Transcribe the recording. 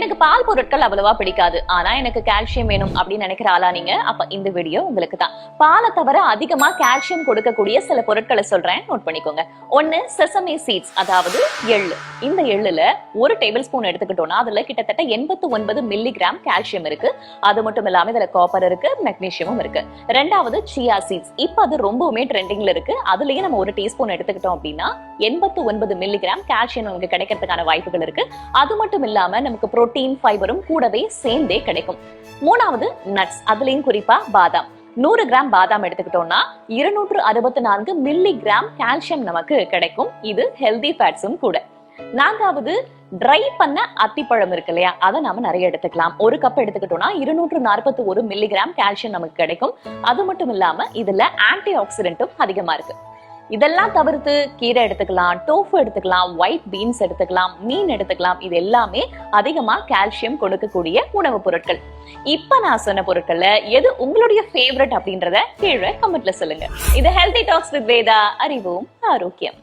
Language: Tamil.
எனக்கு பால் பொருட்கள் அவ்வளவா பிடிக்காது. ஆனா எனக்கு கால்சியம் வேணும் அப்படின்னு நினைக்கிற ஆளா நீங்க அப்ப இந்த வீடியோ உங்களுக்கு தான். பாலை தவிர அதிகமா கால்சியம் கொடுக்கக்கூடிய சில பொருட்களை சொல்றேன். நோட் பண்ணிக்கோங்க. ஒன்னு செசமே சீட்ஸ் அதாவது எள்ளு. இந்த எள்ளுல ஒரு டேபிள் ஸ்பூன் எடுத்துக்கிட்டோம்னா அதுல கிட்டத்தட்ட எண்பத்து ஒன்பது மில்லிகிராம் கால்சியம் இருக்கு. அது மட்டும் இல்லாம இதுல காப்பர் இருக்கு மெக்னீசியமும் இருக்கு. ரெண்டாவது சியா சீட்ஸ் இப்ப அது ரொம்பவுமே ட்ரெண்டிங்ல இருக்கு. அதுலயே நம்ம ஒரு டீஸ்பூன் எடுத்துக்கிட்டோம் அப்படின்னா எண்பத்து ஒன்பது மில்லிகிராம் கால்சியம் நமக்கு கிடைக்கிறதுக்கான வாய்ப்புகள் இருக்கு. அது மட்டும் இல்லாம நமக்கு புரோட்டீன் ஃபைபரும் கூடவே சேர்ந்தே கிடைக்கும். மூணாவது நட்ஸ் அதுலயும் குறிப்பா பாதாம். நூறு கிராம் பாதாம் எடுத்துக்கிட்டோம்னா இருநூற்று அறுபத்தி நான்கு மில்லி கிராம் கால்சியம் நமக்கு கிடைக்கும். இது ஹெல்தி ஃபேட்ஸும் கூட. நான்காவது ட்ரை பண்ண அத்திப்பழம் இருக்கு இல்லையா? அதை நாம நிறைய எடுத்துக்கலாம். ஒரு கப் எடுத்துக்கிட்டோம்னா இருநூற்று நாற்பத்தி ஒரு மில்லிகிராம் கால்சியம் நமக்கு கிடைக்கும். அது மட்டும் இல்லாம இதுல ஆன்டி ஆக்சிடென்ட்டும் அதிகமா இருக்கு. இதெல்லாம் தவிர்த்து கீரை எடுத்துக்கலாம் டோஃபு எடுத்துக்கலாம் ஒயிட் பீன்ஸ் எடுத்துக்கலாம் மீன் எடுத்துக்கலாம். இது எல்லாமே அதிகமா கால்சியம் கொடுக்கக்கூடிய உணவுப் பொருட்கள். இப்ப நான் சொன்ன பொருட்கள்ல எது உங்களுடைய ஃபேவரட் அப்படின்றத கீழே கமெண்ட்ல சொல்லுங்க. இது ஹெல்தி டாக்ஸ் வித் வேதா அறிவோம் ஆரோக்கியம்.